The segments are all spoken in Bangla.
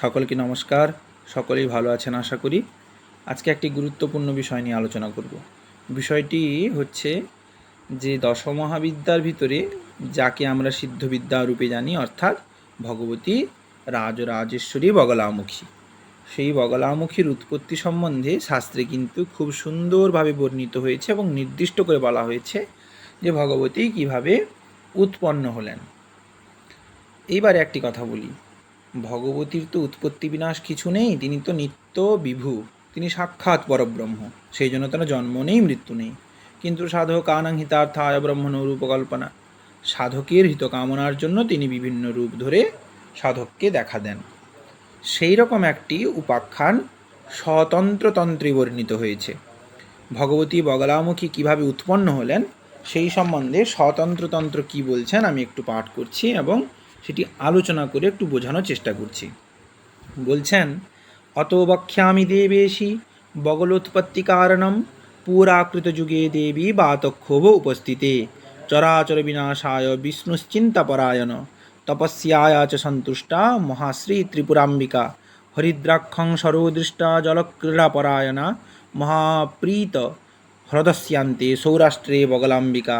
সকলকে নমস্কার, সকলেই ভালো আছেন আশা করি। আজকে একটি গুরুত্বপূর্ণ বিষয় নিয়ে আলোচনা করব। বিষয়টি হচ্ছে যে দশমহাবিদ্যার ভিতরে যাকে আমরা সিদ্ধবিদ্যা রূপে জানি, অর্থাৎ ভগবতী রাজরাজেশ্বরী বগলামুখী। সেই বগলামুখীর উৎপত্তি সম্বন্ধে শাস্ত্রে কিন্তু খুব সুন্দরভাবে বর্ণিত হয়েছে এবং নির্দিষ্ট করে বলা হয়েছে যে ভগবতী কীভাবে উৎপন্ন হলেন। এইবার একটি কথা বলি। ভগবতীর তো উৎপত্তি বিনাশ কিছু নেই, তিনি তো নিত্য বিভু, তিনি সাক্ষাৎ পরব্রহ্ম, সেই জন্য তার জন্ম নেই, মৃত্যু নেই। কিন্তু সাধক আনাং হিতার্থ হিতার্থায় ব্রহ্মণ রূপকল্পনা। সাধকের হিত কামনার জন্য তিনি বিভিন্ন রূপ ধরে সাধককে দেখা দেন। সেই রকম একটি উপাখ্যান স্বতন্ত্রতন্ত্রে বর্ণিত হয়েছে। ভগবতী বগলামুখী কীভাবে উৎপন্ন হলেন, সেই সম্বন্ধে স্বতন্ত্রতন্ত্র কি বলছেন আমি একটু পাঠ করছি এবং সেটি আলোচনা করে একটু বোঝানোর চেষ্টা করছি। বলছেন অত বক্ষ্যামি দেবেশি বগলোৎপত্তি কারণম পুরাকৃত যুগে দেবী বাতক্ষোভ উপস্থিতে। চরাচর বিনাশায় বিষ্ণুশ্চিন্তাপরায়ণ তপস্যায়া চ সন্তুষ্টা মহাশ্রী ত্রিপুরাম্বিকা। হরিদ্রাক্ষং সরোদৃষ্টা জলক্রীড়াপরায়ণা মহাপ্রীত হ্রদস্যান্তে সৌরাষ্ট্রে বগলাম্বিকা।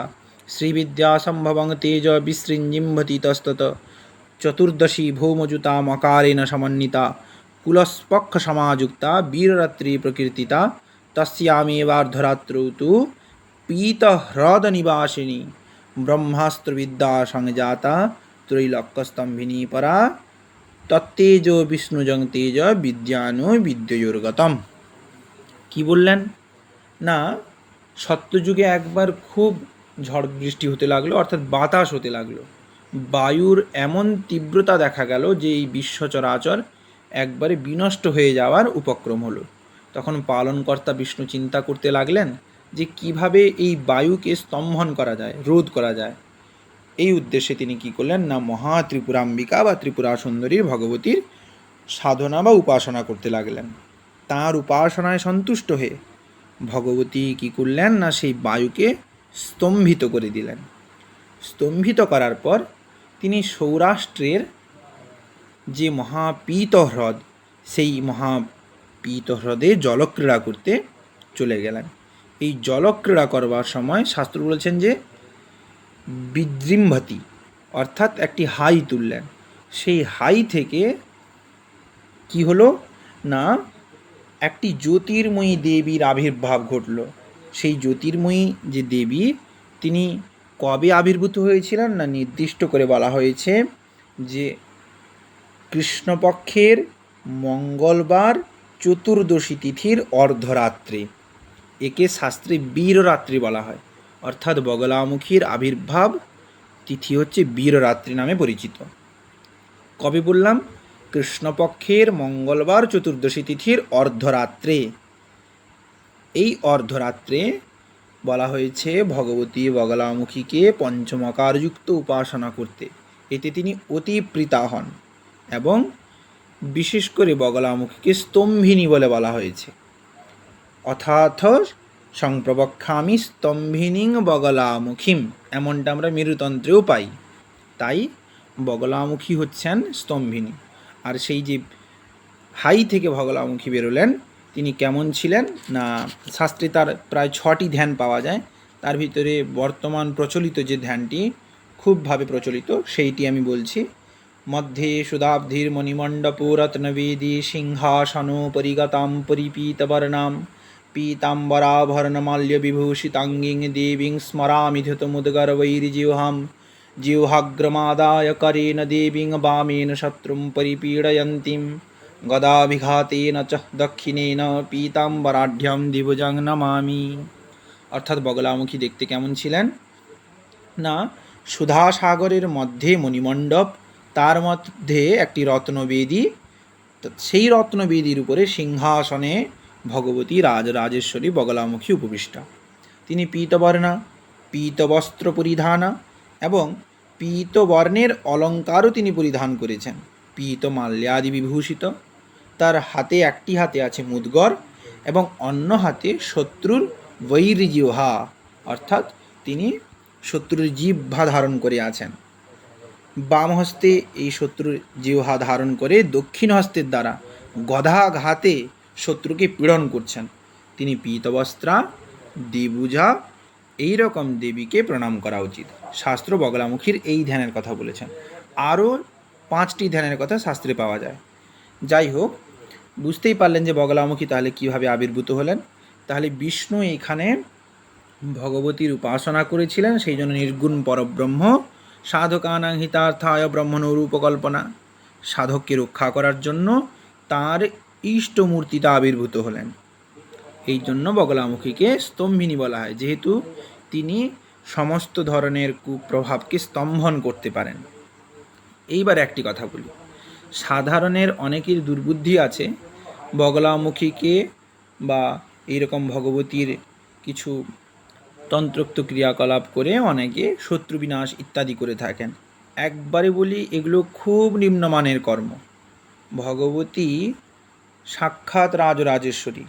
শ্রীবিদ্যাসম্ভবং তেজ বিসৃঞ্জিম্ভতি তস্তত চতুর্দশী ভৌমযুতামকারেণ সমন্বিতা কুলস্পক্ষসমাযুক্তা বীররাত্রি প্রকীর্তিতা তস্যামেবার্ধরাত্রৌ তু পীতহ্রদনিবাসিনী ব্রহ্মাস্ত্রবিদ্যা সংজাতা ত্রৈলক্যস্তম্ভিনী পরা তত্তেজ বিষ্ণুজং তেজ বিদ্যানু বিদ্যয়োর্গতম কি বললেন না সত্যযুগে একবার খুব ঝড় বৃষ্টি হতে লাগল, অর্থাৎ বাতাস হতে লাগল। বায়ুর এমন তীব্রতা দেখা গেল যে এই বিশ্ব চরাচর একবারে বিনষ্ট হয়ে যাওয়ার উপক্রম হলো। তখন পালনকর্তা বিষ্ণু চিন্তা করতে লাগলেন যে কীভাবে এই বায়ুকে স্তম্ভন করা যায়, রোধ করা যায়। এই উদ্দেশ্যে তিনি কি করলেন? না মহা ত্রিপুরাম্বিকা বা ত্রিপুরা সুন্দরীর ভগবতীর সাধনা বা উপাসনা করতে লাগলেন। তার উপাসনায় সন্তুষ্ট হয়ে ভগবতী কি করলেন? না, সেই বায়ুকে স্তম্ভিত করে দিলেন। স্তম্ভিত করার পর তিনি সৌরাষ্ট্রের যে মহাপীত হ্রদ, সেই মহাপীত হ্রদে জলক্রীড়া করতে চলে গেলেন। এই জলক্রীড়া করবার সময় শাস্ত্র বলেছেন যে বিজৃম্ভতি অর্থাৎ একটি হাই তুললেন। সেই হাই থেকে কি হলো? না, একটি জ্যোতির্ময়ী দেবীর আবির্ভাব ঘটল। সেই জ্যোতির্ময়ী যে দেবী, তিনি কবে আবির্ভূত হয়েছিলেন না নির্দিষ্ট করে বলা হয়েছে যে কৃষ্ণপক্ষের মঙ্গলবার চতুর্দশী তিথির অর্ধরাত্রে, একে শাস্ত্রে বীররাত্রি বলা হয়। অর্থাৎ বগলামুখীর আবির্ভাব তিথি হচ্ছে বীররাত্রি নামে পরিচিত। কবে বললাম? কৃষ্ণপক্ষের মঙ্গলবার চতুর্দশী তিথির অর্ধরাত্রে। এই অর্ধরাত্রে বলা হয়েছে, ভগবতী বগলামুখীকে পঞ্চমকারযুক্ত উপাসনা করতে। এতে তিনি অতি প্রীতা হন এবং বিশেষ করে বগলামুখীকে স্তম্ভিনী বলে বলা হয়েছে। অথাথ সংপ্রবক্ষামি স্তম্ভিনীং বগলামুখীম, এমনটা আমরা মেরুতন্ত্রেও পাই। তাই বগলামুখী হচ্ছেন স্তম্ভিনী। আর সেই যে হাই থেকে বগলামুখী বেরোলেন তিনি কেমন ছিলেন? না, শাস্ত্রে তার প্রায় ছটি ধ্যান পাওয়া যায়। তার ভিতরে বর্তমান প্রচলিত যে ধ্যানটি, খুবভাবে প্রচলিত, সেইটি আমি বলছি। মধ্যে সুদাব্ধির মণিমণ্ডপ রত্নবেদী সিংহাসনোপরিগতাম পরিপীতবর্ণাম পীতাম্বরাভরণমাল্য বিভূষিতাঙ্গিং দেবীং স্মরামি ধৃতমুদ্গর্বৈর্জিহ্বাম জিহ্বাগ্রমাদায় করেণ দেবীং বামেন শত্রুম পরিপীড়য়ন্তীম। গদাভিঘাতেন চ দক্ষিণেন পীতাম্বরাঢ্যম দিভুজং নমামি। অর্থাৎ বগলামুখী দেখতে কেমন ছিলেন? না, সুধাসাগরের মধ্যে মণিমণ্ডপ, তার মধ্যে একটি রত্নবেদী সেই রত্নবেদীর উপরে সিংহাসনে ভগবতী রাজরাজেশ্বরী বগলামুখী উপবিষ্টা। তিনি পীতবর্ণা, পীতবস্ত্র পরিধানা এবং পীতবর্ণের অলঙ্কারও তিনি পরিধান করেছেন। পীত মাল্যাদি বিভূষিত। তার হাতে একটি হাতে আছে মুদগর এবং অন্য হাতে শত্রুর বৈরজিহা অর্থাৎ তিনি শত্রুর জিহ্বা ধারণ করে আছেন। বাম হস্তে এই শত্রুর জিহ্বা ধারণ করে দক্ষিণ হস্তের দ্বারা গদাঘাতে শত্রুকে পীড়ন করছেন। তিনি পীতবস্ত্রা, দ্বিভুজা এই রকম দেবীকে প্রণাম করা উচিত। শাস্ত্র বগলামুখীর এই ধ্যানের কথা বলেছেন। আরও পাঁচটি ধ্যানের কথা শাস্ত্রে পাওয়া যায়। যাই হোক বুঝতেই পারলেন যে বগলামুখী তাহলে কীভাবে আবির্ভূত হলেন। তাহলে বিষ্ণু এখানে ভগবতীর উপাসনা করেছিলেন, সেই জন্য নির্গুণ পরব্রহ্ম। সাধকানাং হিতার্থায় ব্রহ্মণ রূপকল্পনা। সাধককে রক্ষা করার জন্য তার ইষ্ট মূর্তিটা আবির্ভূত হলেন। এই জন্য বগলামুখীকে স্তম্ভিনী বলা হয়, যেহেতু তিনি সমস্ত ধরনের কুপ্রভাবকে স্তম্ভন করতে পারেন। এইবার একটি কথা বলি। সাধারণের অনেকের দুর্বুদ্ধি আছে বগলামুখীকে বা এইরকম ভগবতীর কিছু তন্ত্রোক্ত ক্রিয়াকলাপ করে অনেকে শত্রু বিনাশ ইত্যাদি করে থাকেন। একবারে বলি, এগুলো খুব নিম্নমানের কর্ম। ভগবতী সাক্ষাৎ রাজরাজেশ্বরী।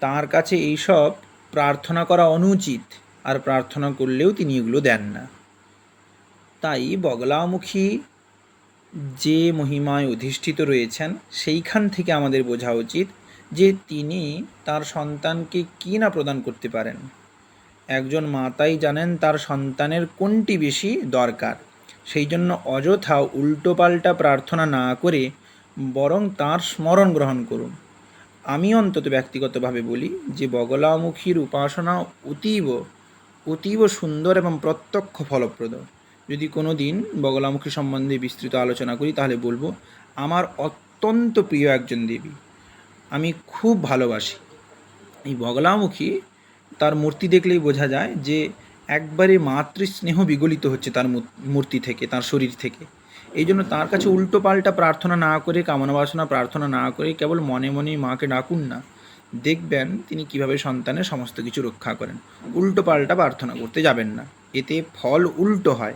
তার কাছে এইসব প্রার্থনা করা অনুচিত, আর প্রার্থনা করলেও তিনি এগুলো দেন না। তাই বগলামুখী যে মহিমায় অধিষ্ঠিত রয়েছেন, সেইখান থেকে আমাদের বোঝা উচিত যে তিনি তার সন্তানকে কী না প্রদান করতে পারেন। একজন মাতাই জানেন তার সন্তানের কোনটি বেশি দরকার। সেই জন্য অযথা উল্টোপাল্টা প্রার্থনা না করে বরং তার স্মরণ গ্রহণ করুন। আমি অন্তত ব্যক্তিগতভাবে বলি যে বগলামুখীর উপাসনা অতীব অতীব সুন্দর এবং প্রত্যক্ষ ফলপ্রদ। যদি কোনো দিন বগলামুখী সম্বন্ধে বিস্তৃত আলোচনা করি, তাহলে বলব, আমার অত্যন্ত প্রিয় একজন দেবী। আমি খুব ভালোবাসি। এই বগলামুখী, তার মূর্তি দেখলেই বোঝা যায় যে একবারে মাতৃস্নেহ বিগলিত হচ্ছে তার মূর্তি থেকে, তার শরীর থেকে। এই জন্য তার কাছে উল্টো পাল্টা প্রার্থনা না করে, কামনা বাসনা প্রার্থনা না করে, কেবল মনে মনেই মাকে ডাকুন না। দেখবেন তিনি কীভাবে সন্তানের সমস্ত কিছু রক্ষা করেন। উল্টো পাল্টা প্রার্থনা করতে যাবেন না। এতে ফল উল্টো হয়।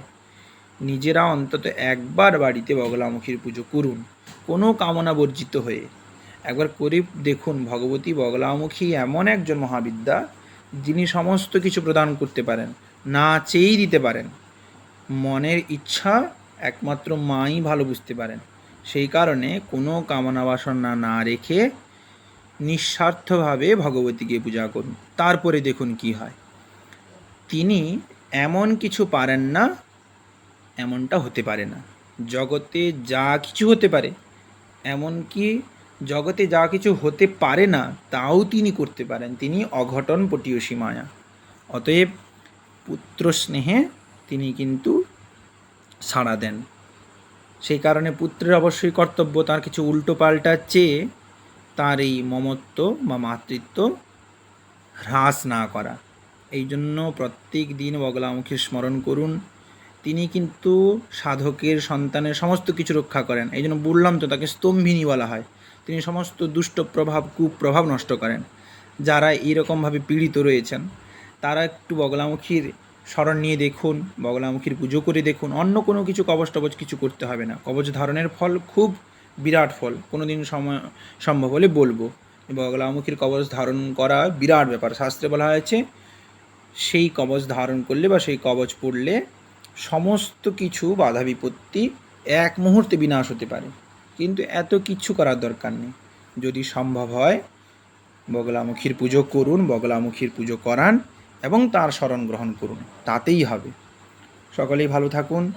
নিজেরা অন্তত একবার বাড়িতে বগলামুখীর পুজো করুন। কোনো কামনা বর্জিত হয়ে। একবার করে দেখুন, ভগবতী বগলামুখী এমন একজন মহাবিদ্যা, যিনি সমস্ত কিছু প্রদান করতে পারেন, না চেয়েই দিতে পারেন। মনের ইচ্ছা একমাত্র মাই ভালো বুঝতে পারেন। সেই কারণে কোনো কামনা বাসনা না রেখে নিঃস্বার্থভাবে ভগবতীকে পূজা করুন। তারপরে দেখুন কি হয়। তিনি এমন কিছু পারেন না এমনটা হতে পারে না। জগতে যা কিছু হতে পারে, এমনকি জগতে যা কিছু হতে পারে না, তাও তিনি করতে পারেন। তিনি অঘটন পটীয়সী মায়া। অতএব পুত্র স্নেহে তিনি কিন্তু সাড়া দেন। সেই কারণে পুত্রের অবশ্যই কর্তব্য তার কিছু উল্টো পাল্টা চেয়ে তার এই মমত্ব বা মাতৃত্ব হ্রাস না করা। এই জন্য প্রত্যেক দিন বগলামুখী স্মরণ করুন। তিনি কিন্তু সাধকের সন্তানের সমস্ত কিছু রক্ষা করেন। এই জন্য বললাম তো তাকে স্তম্ভিনী বলা হয়। তিনি সমস্ত দুষ্ট প্রভাব, কুপ্রভাব নষ্ট করেন। যারা এইরকমভাবে পীড়িত রয়েছেন, তারা একটু বগলামুখীর স্মরণ নিয়ে দেখুন, বগলামুখীর পুজো করে দেখুন। অন্য কোনো কিছু কবচ টবচ কিছু করতে হবে না। কবচ ধারণের ফল খুব বিরাট ফল। কোনো দিন সময় সম্ভব হলে বলব। বগলামুখীর কবচ ধারণ করা বিরাট ব্যাপার। শাস্ত্রে বলা হয়েছে, সেই কবচ ধারণ করলে বা সেই কবচ পড়লে সমস্ত কিছু বাধা বিপত্তি এক মুহূর্তে বিনাশ হতে পারে। কিন্তু এত কিছু করার দরকার নেই। যদি সম্ভব হয়, বগলামুখীর পুজো করুন, বগলামুখীর পুজো করান এবং তার স্মরণ গ্রহণ করুন। তাতেই হবে। সকলেই ভালো থাকুন,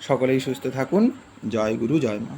সকলেই সুস্থ থাকুন। জয় গুরু, জয় মা।